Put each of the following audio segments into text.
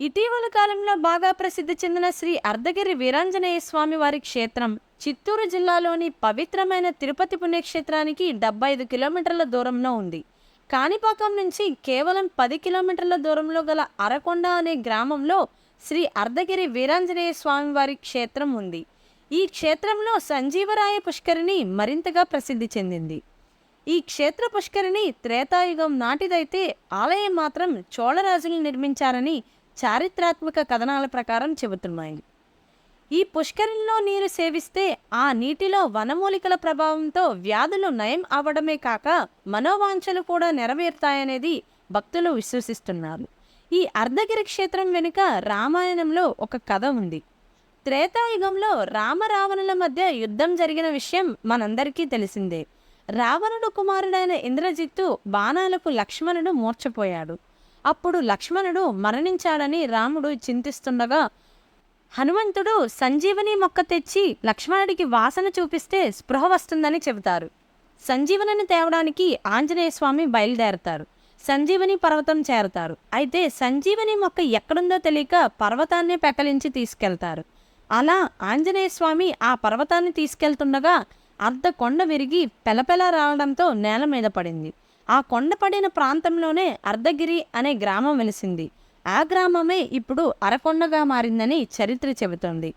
ఇటీవల కాలంలో బాగా ప్రసిద్ధి చెందిన శ్రీ అర్ధగిరి వీరాంజనేయ స్వామి వారి క్షేత్రం చిత్తూరు జిల్లాలోని పవిత్రమైన తిరుపతి పుణ్యక్షేత్రానికి డెబ్బై ఐదు కిలోమీటర్ల దూరంలో ఉంది. కాణిపాకం నుంచి కేవలం పది కిలోమీటర్ల దూరంలో గల అరకొండ అనే గ్రామంలో శ్రీ అర్ధగిరి వీరాంజనేయ స్వామివారి క్షేత్రం ఉంది. ఈ క్షేత్రంలో సంజీవరాయ పుష్కరిణి మరింతగా ప్రసిద్ధి చెందింది. ఈ క్షేత్ర పుష్కరిణి త్రేతాయుగం నాటిదైతే ఆలయం మాత్రం చోళరాజులు నిర్మించారని చారిత్రాత్మక కథనాల ప్రకారం చెబుతున్నాయి. ఈ పుష్కరిణిలో నీరు సేవిస్తే ఆ నీటిలో వనమూలికల ప్రభావంతో వ్యాధులు నయం అవ్వడమే కాక మనోవాంఛలు కూడా నెరవేరుతాయనేది భక్తులు విశ్వసిస్తున్నారు. ఈ అర్ధగిరి క్షేత్రం వెనుక రామాయణంలో ఒక కథ ఉంది. త్రేతాయుగంలో రామరావణుల మధ్య యుద్ధం జరిగిన విషయం మనందరికీ తెలిసిందే. రావణుడు కుమారుడైన ఇంద్రజిత్తు బాణాలకు లక్ష్మణుడు మూర్చపోయాడు అప్పుడు లక్ష్మణుడు మరణించాడని రాముడు చింతిస్తుండగా హనుమంతుడు సంజీవని మొక్క తెచ్చి లక్ష్మణుడికి వాసన చూపిస్తే స్పృహ వస్తుందని చెబుతారు. సంజీవనిని తేవడానికి ఆంజనేయ స్వామి బయలుదేరతారు. సంజీవని పర్వతం చేరతారు. అయితే సంజీవని మొక్క ఎక్కడుందో తెలియక పర్వతాన్ని పెకలించి తీసుకెళ్తారు. అలా ఆంజనేయ స్వామి ఆ పర్వతాన్ని తీసుకెళ్తుండగా అర్ధ కొండ విరిగి పెలపెల రావడంతో నేల మీద పడింది. ఆ కొండపడిన ప్రాంతంలోనే అర్ధగిరి అనే గ్రామం వెలిసింది. ఆ గ్రామమే ఇప్పుడు అరకొండగా మారిందని చరిత్ర చెబుతోంది.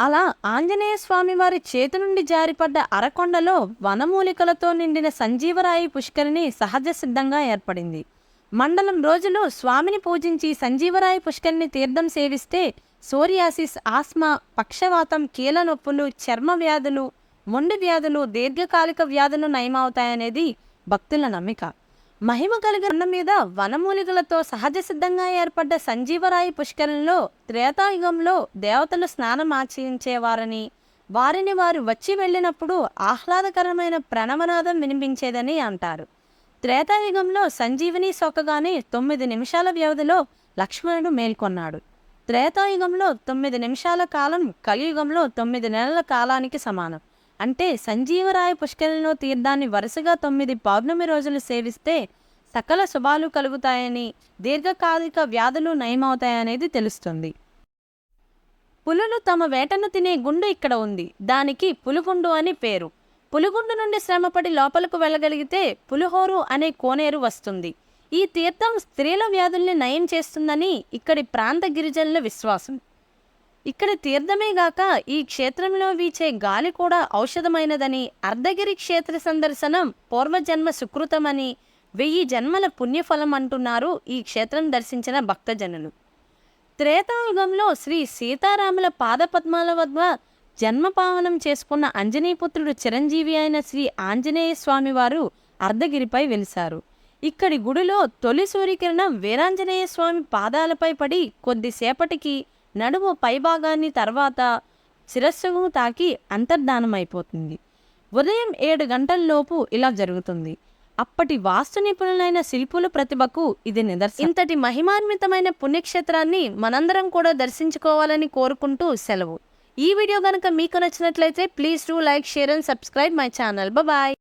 అలా ఆంజనేయ స్వామి వారి చేతి నుండి జారిపడ్డ అరకొండలో వనమూలికలతో నిండిన సంజీవరాయి పుష్కరిణి సహజ సిద్ధంగా ఏర్పడింది. మండలం రోజులు స్వామిని పూజించి సంజీవరాయి పుష్కరిణి తీర్థం సేవిస్తే సోరియాసిస్ ఆస్మా పక్షవాతం కీల నొప్పులు చర్మ వ్యాధులు మొండి వ్యాధులు దీర్ఘకాలిక వ్యాధులు నయమవుతాయనేది భక్తుల నమ్మిక. మహిమ కలిగిన మీద వనమూలికలతో సహజ సిద్ధంగా ఏర్పడ్డ సంజీవరాయి పుష్కరంలో త్రేతాయుగంలో దేవతలు స్నానం ఆచరించేవారని వారిని వారు వచ్చి వెళ్ళినప్పుడు ఆహ్లాదకరమైన ప్రణవనాదం వినిపించేదని అంటారు. త్రేతాయుగంలో సంజీవిని సోకగానే తొమ్మిది నిమిషాల వ్యవధిలో లక్ష్మణుడు మేల్కొన్నాడు. త్రేతాయుగంలో తొమ్మిది నిమిషాల కాలం కలియుగంలో తొమ్మిది నెలల కాలానికి సమానం. అంటే సంజీవరాయ పుష్కరిలో తీర్థాన్ని వరుసగా తొమ్మిది పౌర్ణమి రోజులు సేవిస్తే సకల శుభాలు కలుగుతాయని దీర్ఘకాలిక వ్యాధులు నయమవుతాయనేది తెలుస్తుంది. పులులు తమ వేటను తినే గుండు ఇక్కడ ఉంది. దానికి పులుగుండు అని పేరు. పులుగుండు నుండి శ్రమపడి లోపలకు వెళ్ళగలిగితే పులిహోరు అనే కోనేరు వస్తుంది. ఈ తీర్థం స్త్రీల వ్యాధుల్ని నయం చేస్తుందని ఇక్కడి ప్రాంత గిరిజనుల విశ్వాసం. ఇక్కడ తీర్థమే గాక ఈ క్షేత్రంలో వీచే గాలి కూడా ఔషధమైనదని అర్ధగిరి క్షేత్ర సందర్శనం పూర్వజన్మ సుకృతమని వెయ్యి జన్మల పుణ్యఫలం అంటున్నారు ఈ క్షేత్రం దర్శించిన భక్తజనులు. త్రేతాయుగంలో శ్రీ సీతారాముల పాదపద్మాల వద్ద జన్మపావనం చేసుకున్న అంజనీపుత్రుడు చిరంజీవి అయిన శ్రీ ఆంజనేయ స్వామివారు అర్ధగిరిపై వెలిశారు. ఇక్కడి గుడిలో తొలి సూర్యకిరణం వీరాంజనేయ స్వామి పాదాలపై పడి కొద్దిసేపటికి నడుము పైభాగాన్ని తర్వాత శిరస్సును తాకి అంతర్ధానమైపోతుంది. ఉదయం ఏడు గంటల్లోపు ఇలా జరుగుతుంది. అప్పటి వాస్తు నిపుణులైన శిల్పుల ప్రతిభకు ఇది నిదర్శనం. ఇంతటి మహిమాన్వితమైన పుణ్యక్షేత్రాన్ని మనందరం కూడా దర్శించుకోవాలని కోరుకుంటూ సెలవు. ఈ వీడియో కనుక మీకు నచ్చినట్లయితే please do like share and subscribe my channel. Bye.